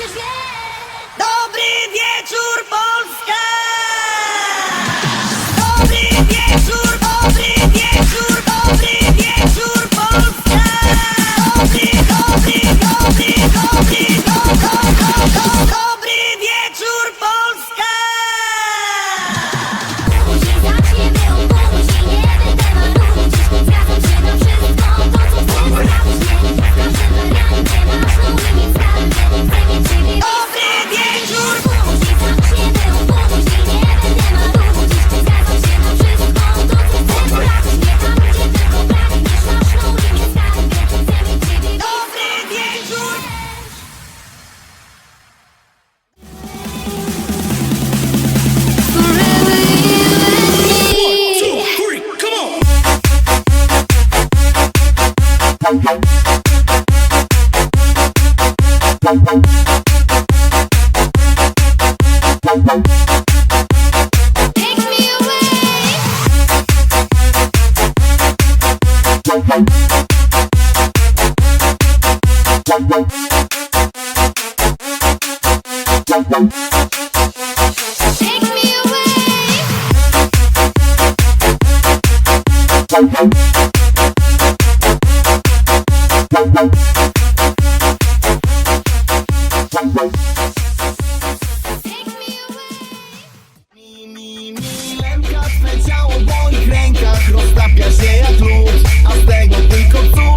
Przecież wiem! come through.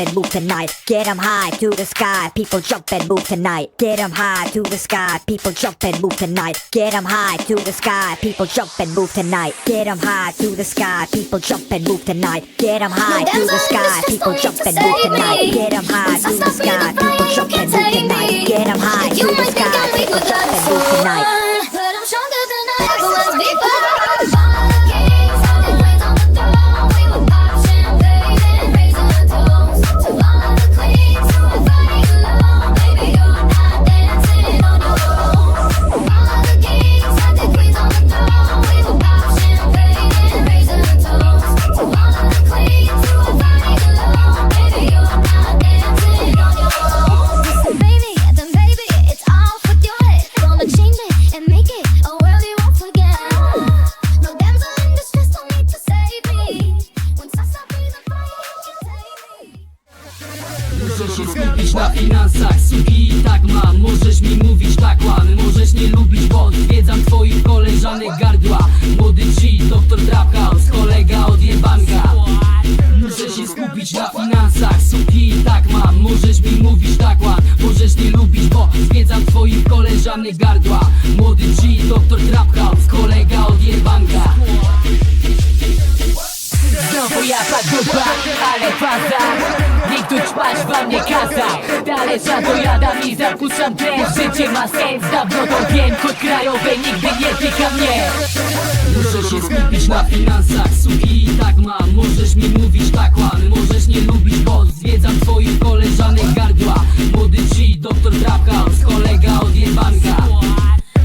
and move tonight. Get 'em high to the sky. People jump and move tonight. Get 'em high to the sky. People jump and move tonight. Get 'em high to the sky. People jump and move tonight. Get 'em high to the sky. People jump and move tonight. Get 'em high to the sky. People jump and move tonight. Get 'em high to the sky. People jump też nie lubisz bądź Zwiedzam twoich koleżanek gardła. Młody G, doktor Trap House, kolega od jebanka. Muszę się skupić na finansach, suki tak mam. Możesz mi mówić tak ład, możesz nie lubić, bo Zwiedzam twoich koleżanek gardła. Młody G, doktor Trap House, kolega od jebanka. Znowu japa dupa, ale faza Ktoś patrz wam nie kazał Dalej zadojadam i zakłócam ten Życie. Ma sens, dawno to wiem Kod krajowy nigdy nie tyka mnie. Proszę się skupić na finansach Suki i tak mam. Możesz mi mówić tak łam Możesz nie lubić, bo zwiedzam twoich koleżanek gardła. Młody ci doktor Traphouse Kolega od jebanka.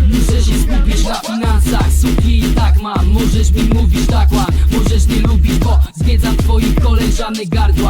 Muszę się skupić na finansach Suki i tak mam. Możesz mi mówić tak łam Możesz nie lubić, bo zwiedzam twoich koleżanek gardła.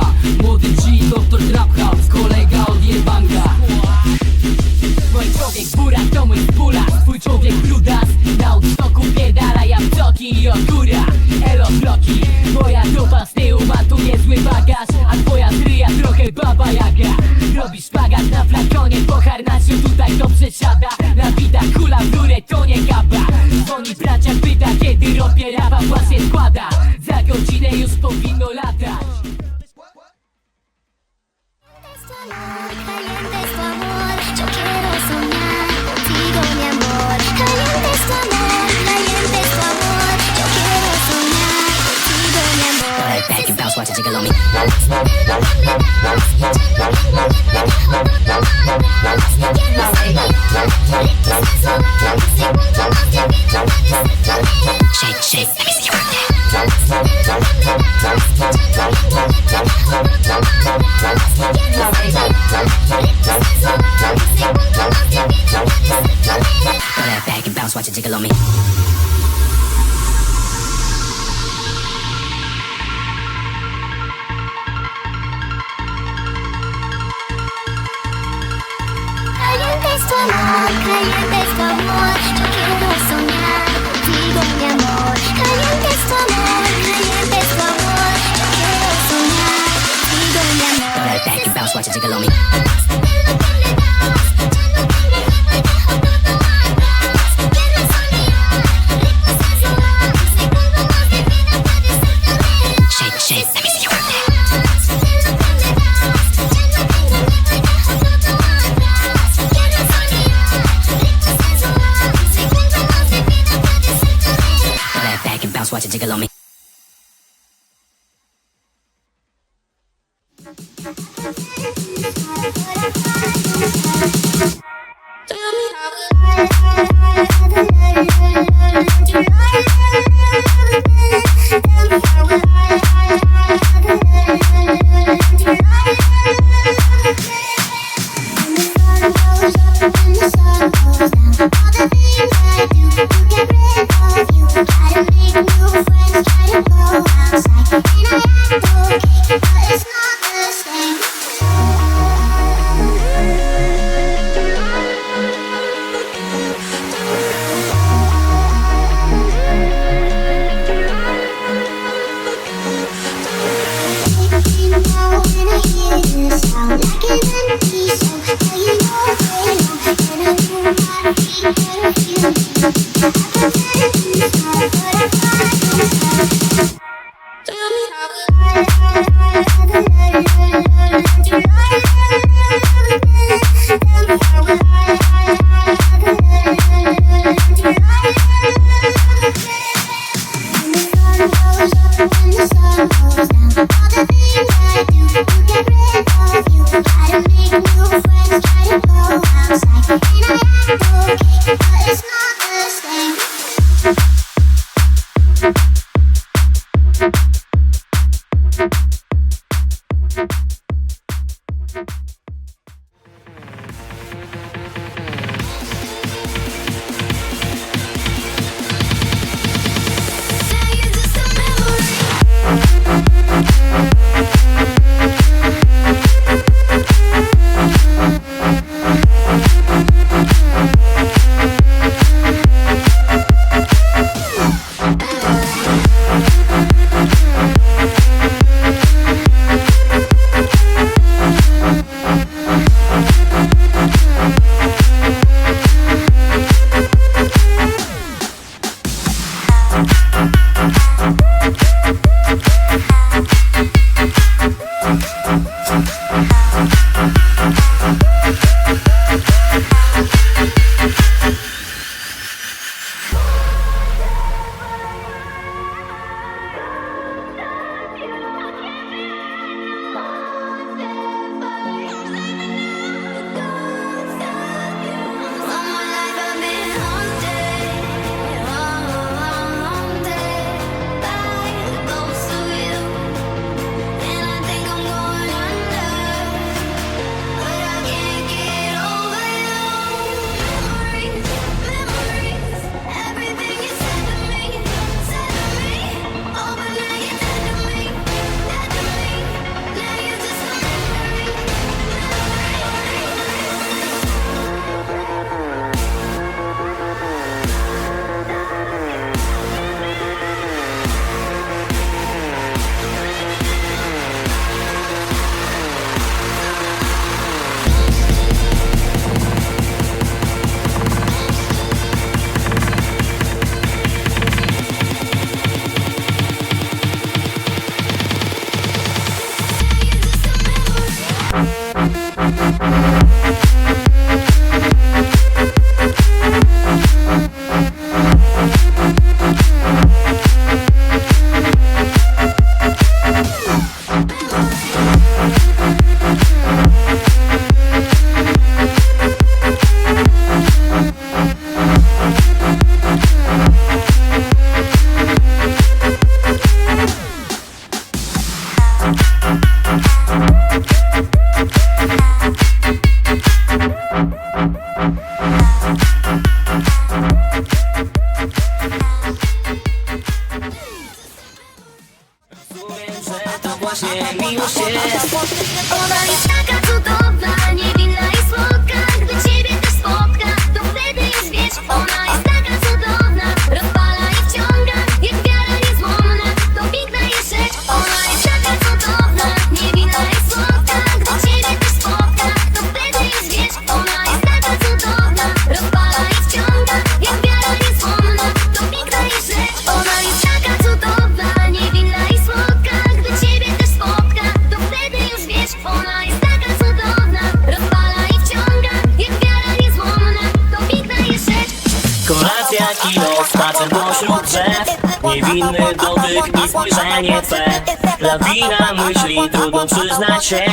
Kino spacer pośród drzew. Niewinny dotyk i spojrzenie twe. Latina myśli, trudno przyznać się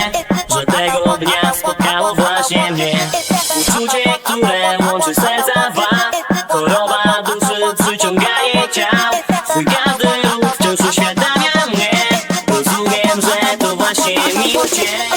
Że tego dnia spotkało właśnie mnie. Uczucie, które łączy serca dwa. Choroba duszy, przyciąganie ciał. Twój każdy ruch wciąż uświadamia mnie. Rozumiem, że to właśnie miłość jest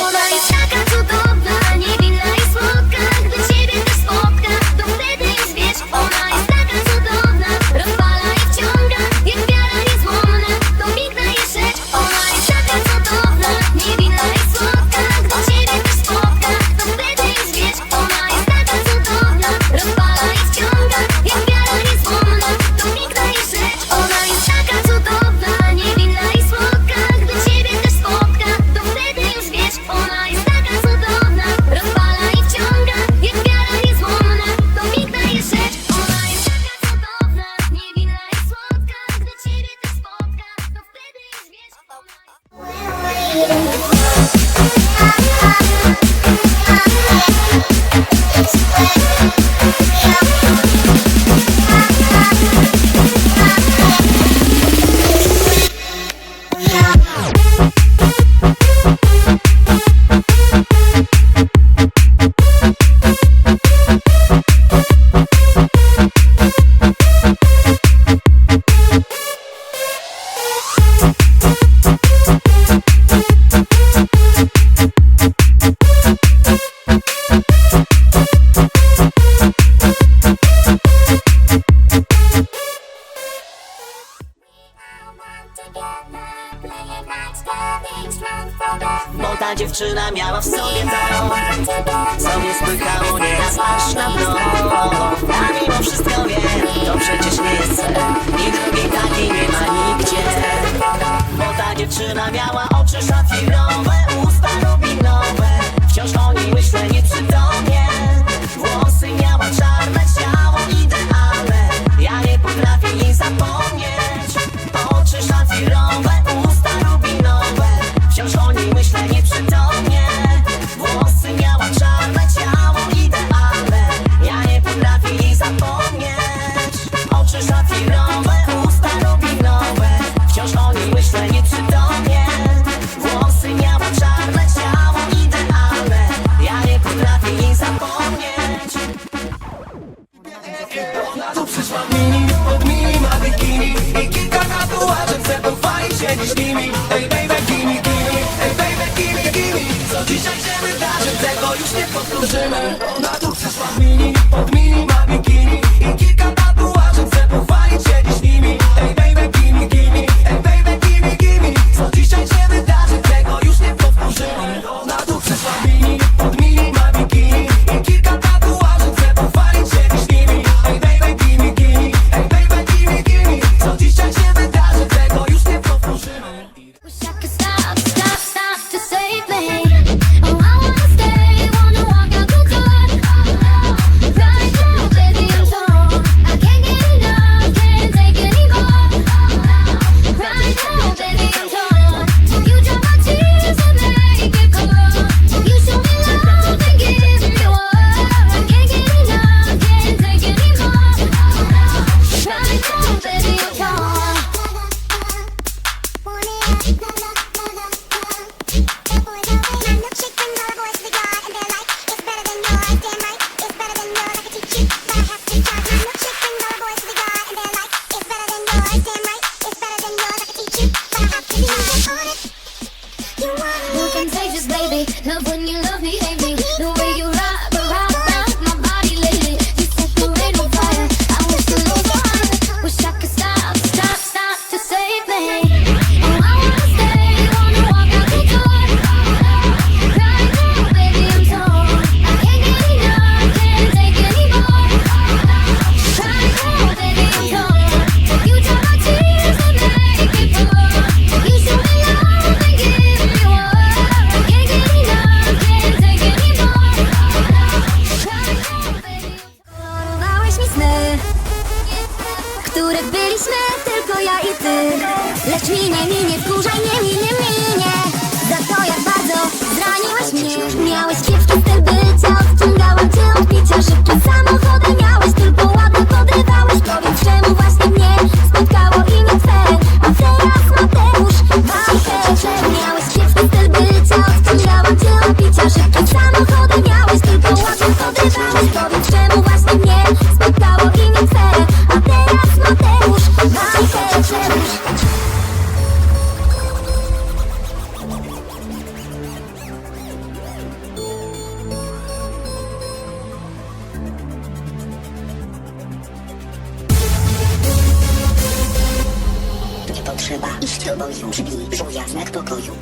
boją, przybili żółwia znak pokoju.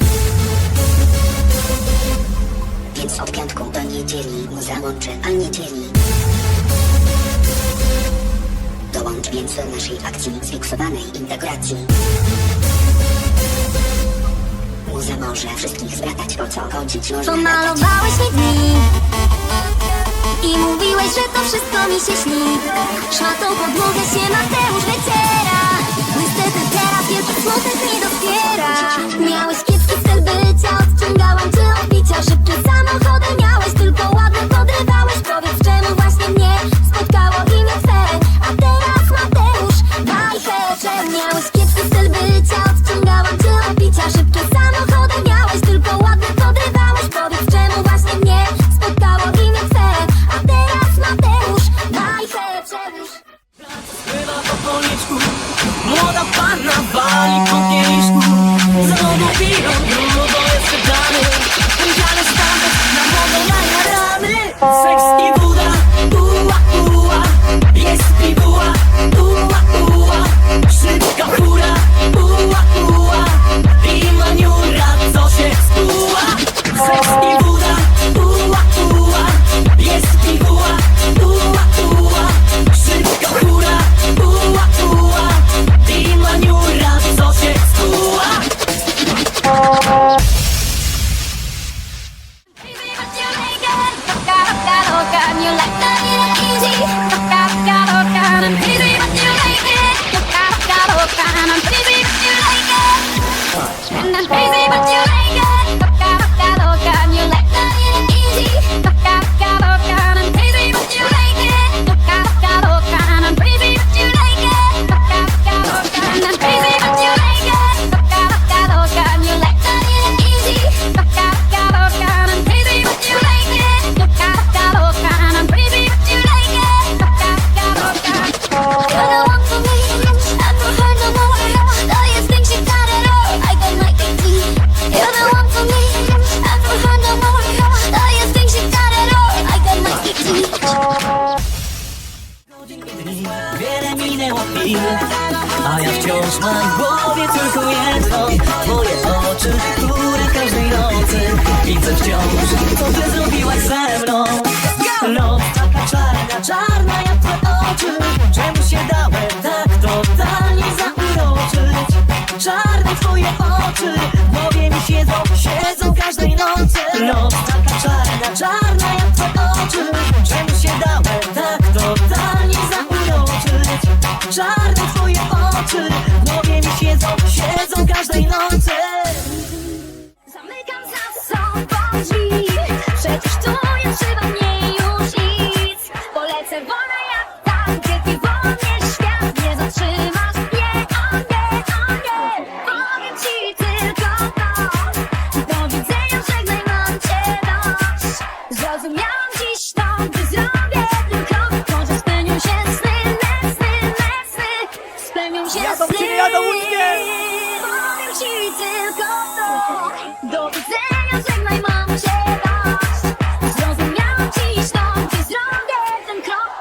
Więc od piątku do niedzieli mu załączę, a niedzieli. Dołącz więc do naszej akcji zfiksowanej integracji. Muza może wszystkich zbratać, o co chodzić można Pomalowałeś mi dni I mówiłeś, że to wszystko mi się śni Szmatą podłogę się Mateusz wyciera Smutek mi doskwiera Miałeś kiepski styl, by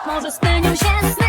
Może spełnią się